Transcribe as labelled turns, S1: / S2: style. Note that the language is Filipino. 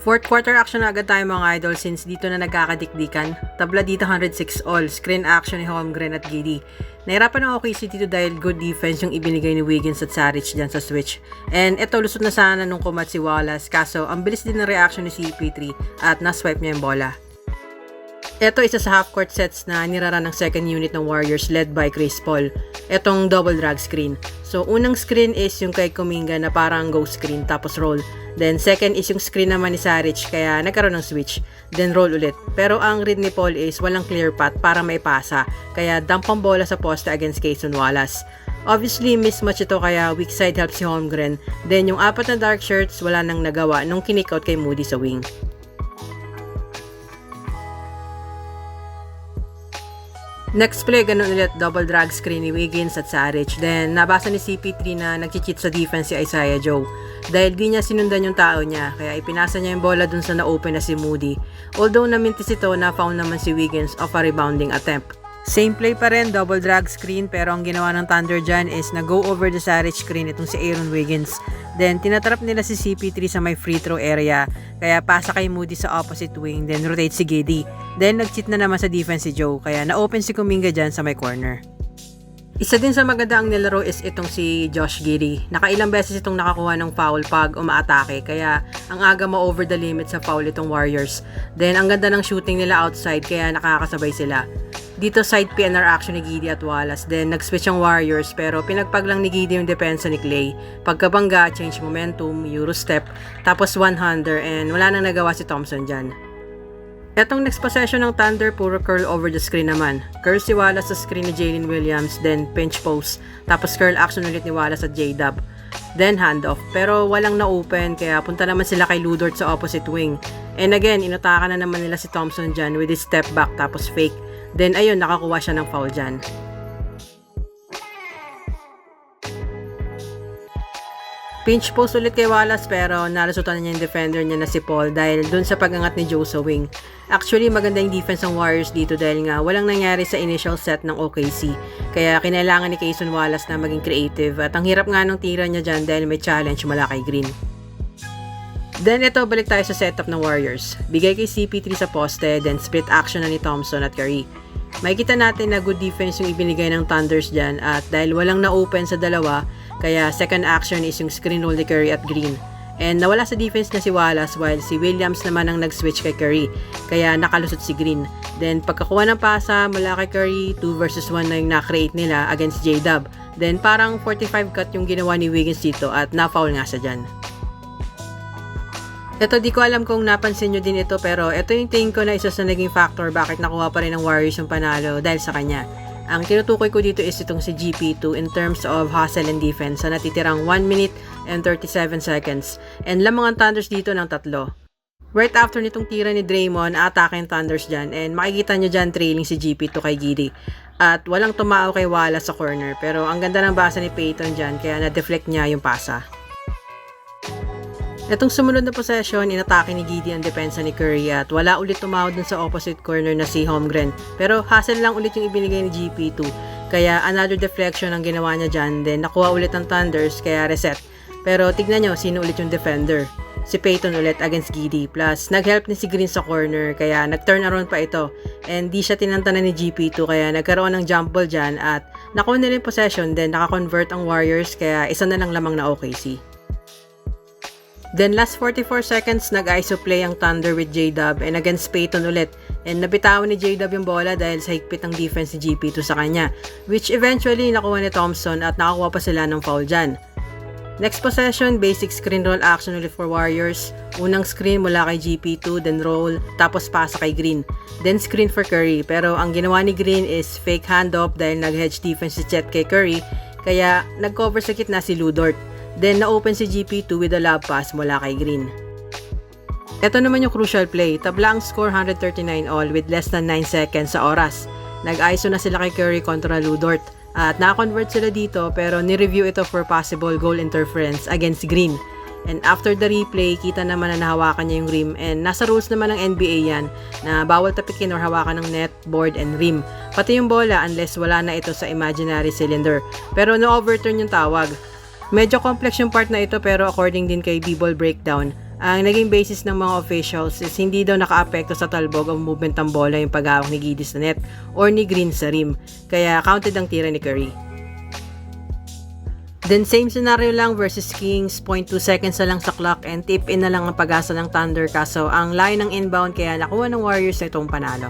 S1: Fourth quarter action na agad tayo mga idol since dito na nagkakadikdikan. Tabla dito 106 all, screen action ni Holmgren at Giddy. Nahirapan ang OKC dito dahil good defense yung ibinigay ni Wiggins at Saric dyan sa switch. And eto lusot na sana nung kumat si Wallace kaso ang bilis din ng reaction ni CP3 at naswipe niya yung bola. Ito isa sa half-court sets na niraran ng second unit ng Warriors led by Chris Paul. Etong double drag screen. So, unang screen is yung kay Kuminga na parang go screen tapos roll. Then, second is yung screen naman ni Saric kaya nagkaroon ng switch. Then, roll ulit. Pero ang read ni Paul is walang clear path para maipasa. Kaya dump ang bola sa poste against Kayson Wallace. Obviously, mismatch ito kaya weak side helps si Holmgren. Then, yung apat na dark shirts wala nang nagawa nung kinik out kay Moody sa wing. Next play, ganun ulit, double drag screen ni Wiggins at Saric. Then, nabasa ni CP3 na nag-cheat sa defense si Isaiah Joe. Dahil di niya sinundan yung tao niya, kaya ipinasa niya yung bola dun sa na-open na si Moody. Although namintis ito, na-found naman si Wiggins of a rebounding attempt. Same play pa rin, double drag screen, pero ang ginawa ng Thunder dyan is na-go over the Saric screen itong si Aaron Wiggins. Then, tinatrap nila si CP3 sa may free throw area, kaya pasa kay Moody sa opposite wing, then rotate si Giddy. Then, nag-cheat na naman sa defense si Joe, kaya na-open si Kuminga dyan sa may corner. Isa din sa maganda ang nilaro is itong si Josh Giddy. Nakailang beses itong nakakuha ng foul pag umaatake, kaya ang aga ma-over the limit sa foul itong Warriors. Then, ang ganda ng shooting nila outside, kaya nakakasabay sila. Dito side PNR action ni Giddy at Wallace. Then nag-switch ang Warriors pero pinagpag lang ni Giddy yung depensa ni Clay. Pagkabangga, change momentum, Euro step, tapos one-hander and wala nang nagawa si Thompson dyan. Etong next possession ng Thunder, puro curl over the screen naman. Curl si Wallace sa screen ni Jalen Williams, then pinch post, tapos curl action ulit ni Wallace at J-Dub. Then handoff, pero walang na-open kaya punta naman sila kay Ludort sa opposite wing. And again, inutakan na naman nila si Thompson dyan with his step back tapos fake. Then ayun, nakakuha siya ng foul dyan. Pinch post ulit kay Wallace pero nalusutan na niya yung defender niya na si Paul dahil dun sa pagangat ni Joe sa wing. Actually, maganda yung defense ng Warriors dito dahil nga walang nangyari sa initial set ng OKC. Kaya kinailangan ni Kayson Wallace na maging creative at ang hirap nga nung tira niya dyan dahil may challenge mula kay Green. Then ito, balik tayo sa setup ng Warriors. Bigay kay CP3 sa poste, then split action na ni Thompson at Curry. Makikita natin na good defense yung ibinigay ng Thunders dyan at dahil walang na-open sa dalawa, kaya second action is yung screen roll ni Curry at Green. And nawala sa defense na si Wallace while si Williams naman ang nag-switch kay Curry. Kaya nakalusot si Green. Then pagkakuha ng pasa mula kay Curry, 2 versus 1 na yung na-create nila against J-Dub. Then parang 45 cut yung ginawa ni Wiggins dito at na-foul nga siya dyan. Ito, di ko alam kung napansin nyo din ito pero ito yung tingin ko na isa sa naging factor bakit nakuha pa rin ng Warriors yung panalo dahil sa kanya. Ang tinutukoy ko dito is itong si GP2 in terms of hustle and defense sa natitirang 1 minute and 37 seconds. And lamang ang Thunders dito ng tatlo. Right after nitong tira ni Draymond, atake yung Thunders dyan and makikita nyo dyan trailing si GP2 kay Giddy. At walang tumao kay Wallace sa corner pero ang ganda ng basa ni Peyton dyan kaya na-deflect niya yung pasa. Itong sumunod na possession, inatake ni Giddy ang depensa ni Curry at wala ulit tumawad dun sa opposite corner na si Holmgren. Pero hassle lang ulit yung ibinigay ni GP2. Kaya another deflection ang ginawa niya dyan. Then nakuha ulit ang Thunders kaya reset. Pero tignan nyo sino ulit yung defender. Si Peyton ulit against Giddy. Plus, nag-help ni si Green sa corner kaya nag-turn around pa ito. And di siya tinantanan ni GP2 kaya nagkaroon ng jump ball dyan at nakuha nila yung possession then nakakonvert ang Warriors kaya isa na lang lamang na OKC. Then last 44 seconds, nag-ISO play ang Thunder with J-Dub and against Peyton ulit. And nabitawan ni J-Dub yung bola dahil sa higpit ng defense ni GP2 sa kanya. Which eventually nakuha ni Thompson at nakakuha pa sila ng foul dyan. Next possession, basic screen roll action ulit for Warriors. Unang screen mula kay GP2, then roll, tapos pasa kay Green. Then screen for Curry. Pero ang ginawa ni Green is fake handoff dahil nag-hedge defense si Chet kay Curry. Kaya nag-cover sa kitna si Ludort. Then na-open si GP2 with a lob pass mula kay Green. Ito naman yung crucial play. Tabla ang score 139 all with less than 9 seconds sa oras. Nag-ISO na sila kay Curry kontra Ludort. At na-convert sila dito pero ni-review ito for possible goal interference against Green. And after the replay, kita naman na nahawakan niya yung rim and nasa rules naman ng NBA yan na bawal tapikin or hawakan ng net, board, and rim. Pati yung bola unless wala na ito sa imaginary cylinder. Pero no overturn yung tawag. Medyo complex yung part na ito pero according din kay B-Ball Breakdown, Ang naging basis ng mga officials is hindi daw nakaapekto sa talbog ang movement ng bola yung paghawak ni Giddy sa net or ni Green sa rim. Kaya counted ang tira ni Curry. Then same scenario lang versus Kings, 0.2 seconds na lang sa clock and tip in na lang ang pag-asa ng Thunder kaso ang line ng inbound kaya nakuha ng Warriors na itong panalo.